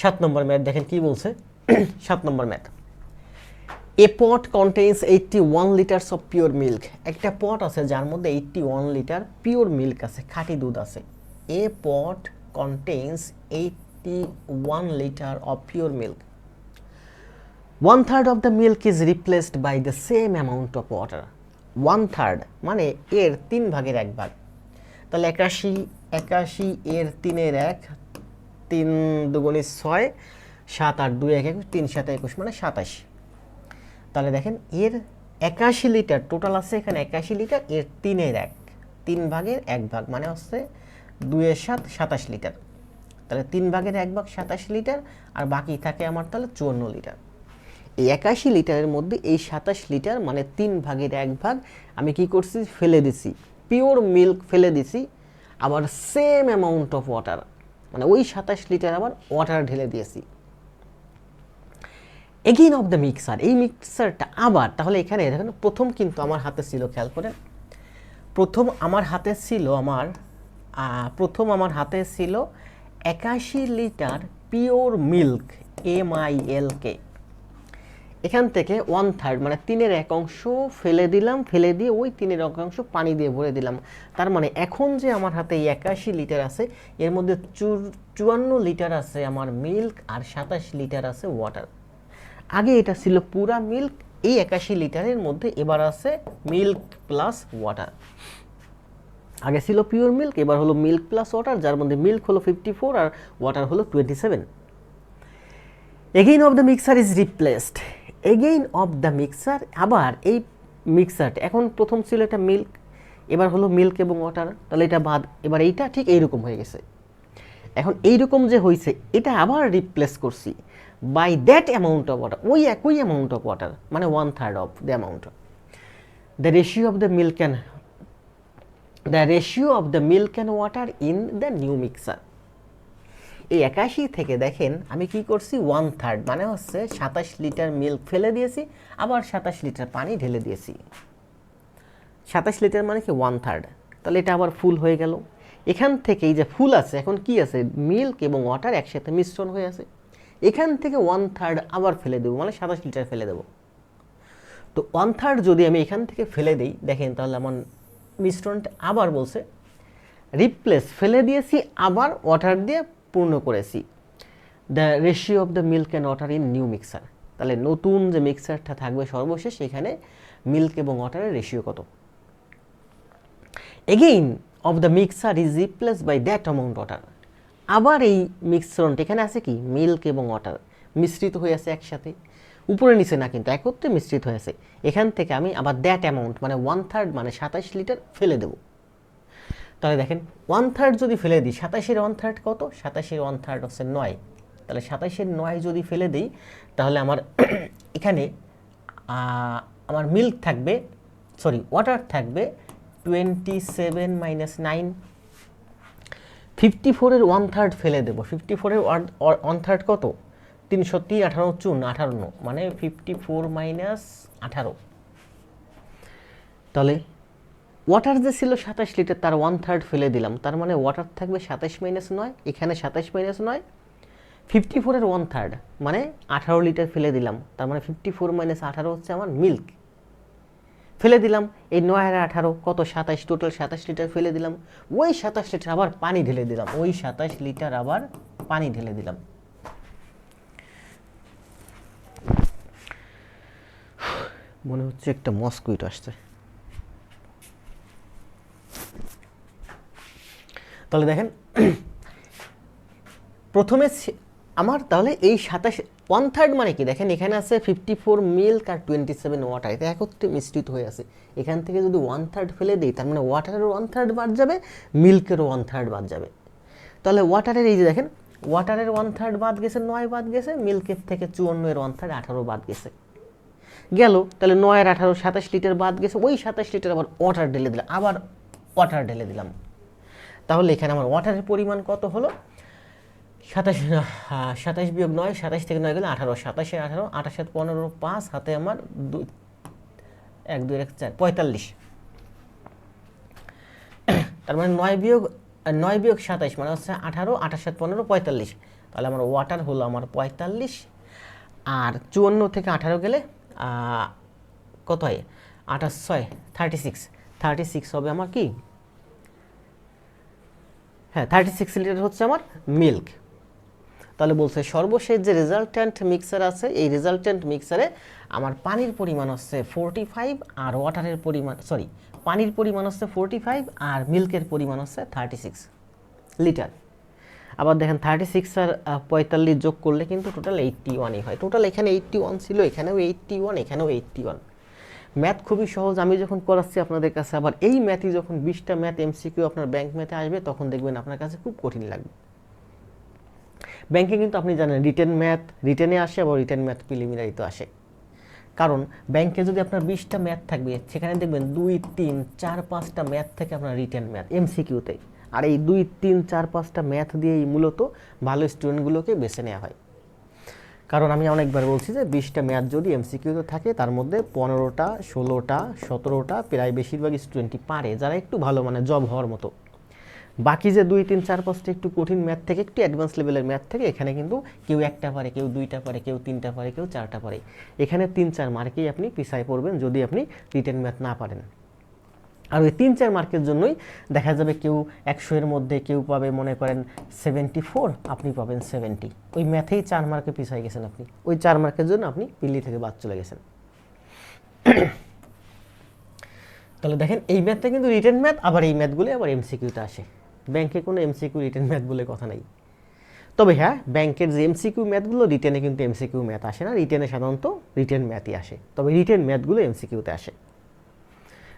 সাত নম্বর ম্যাথ, দেখেন কি বলছে? সাত নম্বর math. A pot contains eighty one litres of pure milk একটা পট আছে যার মধ্যে eighty one litre pure milk আছে, খাঁটি দুধ আছে। A pot contains eighty one litre of pure milk one third of the milk is replaced by the same amount of water one third মানে এর তিন ভাগের এক ভাগ। তাহলে একাশি একাশি এর তিনের এক তিন দুগুণে ছয়, সাত আট দুই, এক, একুশ, তিন, সাত, একুশ মানে সাতাশ। তাহলে দেখেন, এর একাশি লিটার, টোটাল আছে এখানে একাশি লিটার, এর তিনের এক, তিন ভাগের এক ভাগ মানে হচ্ছে দুইয়ের সাত, সাতাশ লিটার। তাহলে তিন ভাগের এক ভাগ, সাতাশ লিটার, আর বাকি থাকে আমার তাহলে চুয়ান্ন লিটার। এই একাশি লিটারের মধ্যে এই সাতাশ লিটার মানে তিন ভাগের এক ভাগ, আমি কি করছি? ফেলে দিছি। পিওর মিল্ক ফেলে দিছি। আবার সেম অ্যামাউন্ট অফ ওয়াটার মানে ওই সাতাশ লিটার আবার ওয়াটার ঢেলে দিয়েছি। এগেইন অফ দ্য মিক্সার এই মিক্সারটা আবার, তাহলে এখানে দেখেন প্রথম কিন্তু আমার হাতে ছিল, খেয়াল করেন। প্রথম আমার হাতে ছিল আমার প্রথম আমার হাতে ছিল একাশি litre pure milk M I L K এখান থেকে ওয়ান থার্ড মানে তিনের এক অংশ ফেলে দিলাম, ফেলে দিয়ে ওই তিনের এক অংশ পানি দিয়ে ভরে দিলাম। তার মানে এখন যে আমার হাতে এই একাশি লিটার আছে, এর মধ্যে চুয়ান্ন লিটার আছে আমার মিল্ক আর সাতাশ লিটার আছে ওয়াটার আগে এটা ছিল পুরা মিল্ক এই একাশি লিটারের মধ্যে এবার আছে মিল্ক প্লাস ওয়াটার আগে ছিল পিওর মিল্ক এবার হলো মিল্ক প্লাস ওয়াটার যার মধ্যে মিল্ক হলো ফিফটি ফোর আর ওয়াটার হলো twenty seven again of the mixer is replaced again of the mixer আবার এই মিক্সারটা এখন প্রথম ছিল এটা মিল্ক এবার হলো মিল্ক এবং ওয়াটার তাহলে এটা বাদ, এবার এইটা ঠিক এইরকম হয়ে গেছে। এখন এইরকম যে হয়েছে এটা আবার রিপ্লেস করছি by that amount of water ওই একই অ্যামাউন্ট অফ ওয়াটার মানে one third of the amount the ratio of the milk and the ratio of the milk and water in the new mixer এই একাশি থেকে দেখেন, আমি কি করছি? ওয়ান থার্ড মানে হচ্ছে সাতাশ লিটার মিল্ক ফেলে দিয়েছি, আবার সাতাশ লিটার পানি ঢেলে দিয়েছি। সাতাশ লিটার মানে কি? ওয়ান থার্ড তাহলে এটা আবার ফুল হয়ে গেল। এখান থেকে এই যে ফুল আছে, এখন কি আছে? মিল্ক এবং ওয়াটার একসাথে মিশ্রণ হয়ে আছে। এখান থেকে ওয়ান থার্ড আবার ফেলে দেবো মানে সাতাশ লিটার ফেলে দেবো। তো ওয়ান থার্ড যদি আমি এখান থেকে ফেলে দিই, দেখেন তাহলে আমার মিশ্রণটা আবার বলছে রিপ্লেস ফেলে দিয়েছি, আবার ওয়াটার দিয়ে পূর্ণ করেছি। The ratio of the milk and water in new mixer তাহলে নতুন যে মিক্সারটা থাকবে সর্বশেষ, এখানে মিল্ক এবং ওয়াটারের রেশিও কত? Again of the mixer is replace by that amount water আবার এই মিশ্রণটা এখানে আছে কি? মিল্ক এবং ওয়াটার মিশ্রিত হয়ে আছে একসাথে। উপরে নিচে না, কিন্তু একত্রে মিশ্রিত হয়েছে এখান থেকে আমি আবার দ্যাট অ্যামাউন্ট মানে ওয়ান থার্ড মানে সাতাশ লিটার ফেলে দেবো। তাহলে দেখেন ওয়ান থার্ড যদি ফেলে দিই, সাতাশের ওয়ান থার্ড কত? সাতাশের ওয়ান থার্ড হচ্ছে নয়। তাহলে সাতাশের নয় যদি ফেলে দিই, তাহলে আমার এখানে আমার মিল্ক থাকবে সরি ওয়াটার থাকবে twenty seven minus nine fifty ফোরের ওয়ান থার্ড ফেলে দেবো। ফিফটি ফোরের ওয়ান থার্ড কত? তিনশো তিন, আঠারো চুন, আঠারো মানে ফিফটি ফোর মাইনাস আঠারো। তাহলে ওয়াটার যে ছিল সাতাশ লিটার তার ওয়ান থার্ড ফেলে দিলাম। তার মানে ওয়াটার থাকবে সাতাশ মাইনাস নয়, এখানে সাতাশ মাইনাস নয় ফিফটি ফোরের ওয়ান থার্ড মানে আঠারো লিটার ফেলে দিলাম। তার মানে ফিফটি ফোর মাইনাস আঠারো হচ্ছে আমার মিল্ক ফেলে দিলাম, এই নয় আর আঠারো, কত সাতাশ? টোটাল সাতাশ লিটার ফেলে দিলাম। ওই সাতাশ লিটার আবার পানি ঢেলে দিলাম। ওই সাতাশ লিটার আবার পানি ঢেলে দিলাম। মনে হচ্ছে একটা মস্কুইট আসছে। তাহলে দেখেন, প্রথমে আমার তাহলে এই সাতাশ ওয়ান থার্ড মানে কি? দেখেন এখানে আছে ফিফটি ফোর মিল্ক আর টোয়েন্টি সেভেন ওয়াটার এটা একত্রে মিশ্রিত হয়ে আছে। এখান থেকে যদি ওয়ান থার্ড ফেলে দিই, তার মানে ওয়াটারের ওয়ান থার্ড বাদ যাবে মিল্কেরও ওয়ান থার্ড বাদ যাবে। তাহলে ওয়াটারের এই যে দেখেন ওয়াটারের ওয়ান থার্ড বাদ গেছে, নয় বাদ গেছে মিল্কের থেকে চুয়ান্ন এর ওয়ান থার্ড আঠারো বাদ গেছে। গেল, তাহলে নয় আর আঠারো, সাতাশ লিটার বাদ গেছে, ওই সাতাশ লিটার আবার ওয়াটার ঢেলে দিলাম, আবার ওয়াটার ঢেলে দিলাম। তাহলে এখানে আমার ওয়াটারের পরিমাণ কত হলো? সাতাশ সাতাশ বিয়োগ নয়, সাতাশ থেকে নয় গেলে আঠারো, সাতাশে আঠারো, আঠাশ সাত পনেরো, পাঁচ, হাতে আমার দুই এক দুই, এক, চার, পঁয়তাল্লিশ। তার মানে নয় বিয়োগ নয় বিয়োগ সাতাইশ মানে হচ্ছে আঠারো, আঠাশ সাত পনেরো, পঁয়তাল্লিশ। তাহলে আমার ওয়াটার হলো আমার পঁয়তাল্লিশ। আর চুয়ান্ন থেকে আঠারো গেলে কত হয়? আঠাশ, ছয় থার্টি সিক্স থার্টি সিক্স হবে আমার কি? হ্যাঁ থার্টি সিক্স লিটার হচ্ছে আমার মিল্ক তাহলে বলছে সর্বশেষ যে রেজাল্ট্যান্ট মিক্সার আছে, এই রেজাল্ট্যান্ট মিক্সারে আমার পানির পরিমাণ হচ্ছে ফোরটি ফাইভ আর ওয়াটারের পরিমাণ সরি পানির পরিমাণ হচ্ছে ফোরটি ফাইভ আর মিল্কের পরিমাণ হচ্ছে থার্টি সিক্স লিটার আবার দেখেন থার্টি সিক্স আর পঁয়তাল্লিশ যোগ করলে কিন্তু টোটাল এইট্টি ওয়ানই হয়। টোটাল এখানে এইট্টি ওয়ান ছিল, এখানেও এইট্টি ওয়ান এখানেও এইট্টি ওয়ান ম্যাথ খুবই সহজ। আমি যখন করাচ্ছি আপনাদের কাছে, আবার এই ম্যাথই যখন বিশটা ম্যাথ এমসিকিউ আপনার ব্যাংক ম্যাথে আসবে, তখন দেখবেন আপনার কাছে খুব কঠিন লাগবে। ব্যাংকে কিন্তু আপনি জানেন রিটেন ম্যাথ রিটেনে আসে, আবার রিটেন ম্যাথ প্রিলিমিনারিতে আসে। কারণ ব্যাংকে যদি আপনার বিশটা ম্যাথ থাকবে, সেখানে দেখবেন দুই, তিন, চার, পাঁচটা ম্যাথ থেকে আপনার রিটেন ম্যাথ এমসিকিউতে আর এই দুই, তিন, চার, পাঁচটা ম্যাথ দিয়েই মূলত ভালো স্টুডেন্টগুলোকে বেছে নেওয়া হয়। কারণ আমি অনেকবার বলছি যে বিশটা ম্যাথ যদি এমসিকিউতে থাকে, তার মধ্যে পনেরোটা, ষোলোটা, সতেরোটা, প্রায় বেশিরভাগ স্টুডেন্টই পারে, যারা একটু ভালো মানে জব হওয়ার মতো। বাকি যে দুই, তিন, চার, পাঁচটা একটু কঠিন ম্যাথ থেকে, একটু অ্যাডভান্স লেভেলের ম্যাথ থেকে, এখানে কিন্তু কেউ একটা পারে, কেউ দুইটা পারে, কেউ তিনটা পারে, কেউ চারটা পারে। এখানে তিন, চার মার্কেই আপনি পিছায় পড়বেন যদি আপনি রিটেন ম্যাথ না পারেন। আর ওই তিন, চার মার্কের জন্যই দেখা যাবে কেউ একশো এর মধ্যে কেউ পাবে, মনে করেন সেভেন্টি ফোর আপনি পাবেন সেভেন্টি ওই ম্যাথেই চার মার্কে পিছাই গেছেন আপনি। ওই চার মার্কের জন্য আপনি পিল্লি থেকে বাদ চলে গেছেন। তাহলে দেখেন, এই ম্যাথটা কিন্তু রিটেন ম্যাথ আবার এই ম্যাথগুলো আবার এমসিকিউতে আসে। ব্যাংকে কোনো এমসিকিউ রিটেন ম্যাথ বলে কথা নাই। তবে হ্যাঁ ব্যাংকের যে এমসিকিউ ম্যাথগুলো রিটেনে কিন্তু এমসিকিউ ম্যাথ আসে না। রিটেনে সাধারণত রিটেন ম্যাথই আসে। তবে রিটেন ম্যাথগুলো এমসিকিউতে আসে।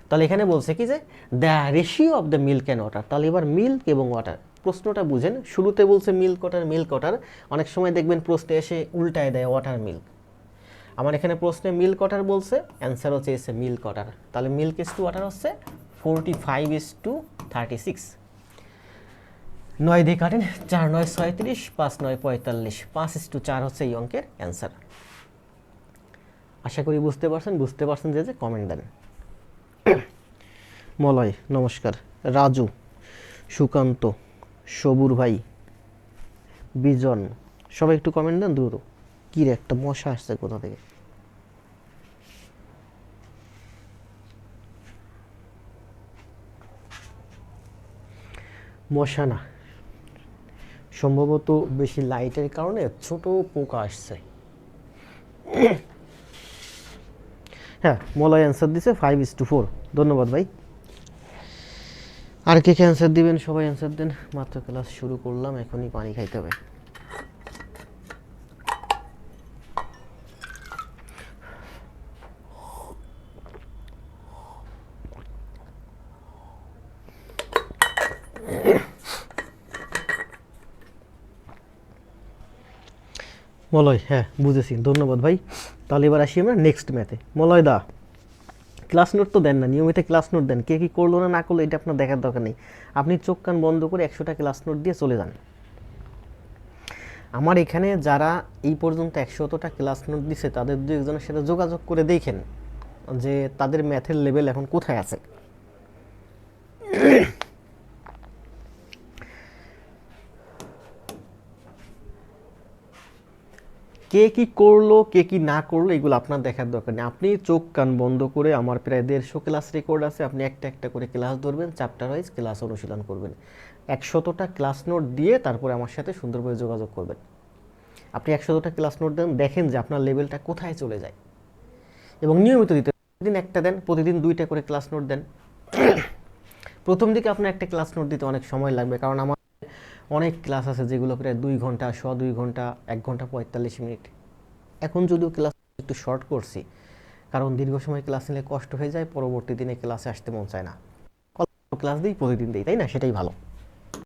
তাহলে এখানে বলছে কি যে the ratio of the milk and water তাহলে এবার মিল্ক এবং ওয়াটার প্রশ্নটা বুঝেন। শুরুতে বলছে মিল্ক ওয়াটার মিল্ক ওয়াটার অনেক সময় দেখবেন প্রশ্নে এসে উল্টায় দেয় ওয়াটার মিল্ক আমার এখানে প্রশ্নে মিল্ক ওয়াটার বলছে অ্যান্সার হচ্ছে এসে মিল্ক ওয়াটার তাহলে মিল্ক ইস টু ওয়াটার হচ্ছে forty five is to thirty six নয় দিয়ে কাটেন, চার নয় ছয়ত্রিশ, পাঁচ নয় পঁয়তাল্লিশ, পাঁচ ইস টু চার হচ্ছে এই অঙ্কের অ্যান্সার আশা করি বুঝতে পারছেন বুঝতে পারছেন যে যে কমেন্ট দেন। মলয়, নমস্কার। রাজু, সুকান্ত, সবুর ভাই, বিজন, সবাই একটু কমেন্ট দেন দ্রুত। কি রে, একটা মশা আসছে কোথা থেকে? মশা না। সম্ভবত বেশি লাইটের কারণে ছোট পোকা আসছে। হ্যাঁ মলয় অ্যান্সার দিছে ফাইভ ইস টু ফোর ধন্যবাদ ভাই। আর কে কে অ্যান্সার দিবেন? সবাই অ্যান্সার দেন। মাত্র ক্লাস শুরু করলাম, এখনই পানি খাইতে হবে। মলয় হ্যাঁ বুঝেছি। ধন্যবাদ ভাই। তাহলে এবার আসি আমরা নেক্সট ম্যাথে মলয় দা। ক্লাস নোট তো দেন না, নিয়মিত ক্লাস নোট দেন। কে কী করল না না করল, এটা আপনার দেখার দরকার নেই। আপনি চোখ কান বন্ধ করে একশোটা ক্লাস নোট দিয়ে চলে যান। আমার এখানে যারা এই পর্যন্ত একশতটা ক্লাস নোট দিছে, তাদের দু একজনের সাথে যোগাযোগ করে দেখেন যে তাদের ম্যাথের লেভেল এখন কোথায় আছে। কে কি করল, কে কি না করল, এগুলো আপনার দেখার দরকার নেই। আপনি চোখ, কান বন্ধ করে আমার প্রায় দেড়শো ক্লাস রেকর্ড আছে, আপনি একটা একটা করে ক্লাস ধরবেন চ্যাপ্টার ওয়াইজ ক্লাস অনুশীলন করবেন। একশতটা ক্লাস নোট দিয়ে তারপরে আমার সাথে সুন্দরভাবে যোগাযোগ করবেন। আপনি একশতটা ক্লাস নোট দেন, দেখেন যে আপনার লেভেলটা কোথায় চলে যায়। এবং নিয়মিত দিতে প্রতিদিন একটা দেন, প্রতিদিন দুইটা করে ক্লাস নোট দেন। প্রথম দিকে আপনার একটা ক্লাস নোট দিতে অনেক সময় লাগবে, কারণ আমার অনেক ক্লাস আছে যেগুলো প্রায় দুই ঘণ্টা শ দুই ঘণ্টা, এক ঘণ্টা পঁয়তাল্লিশ মিনিট। এখন যদিও ক্লাস একটু শর্ট করছি, কারণ দীর্ঘ সময় ক্লাস নিলে কষ্ট হয়ে যায়, পরবর্তী দিনে ক্লাসে আসতে মন চায় না। ক্লাস দিই, প্রতিদিন দিই, তাই না? সেটাই ভালো।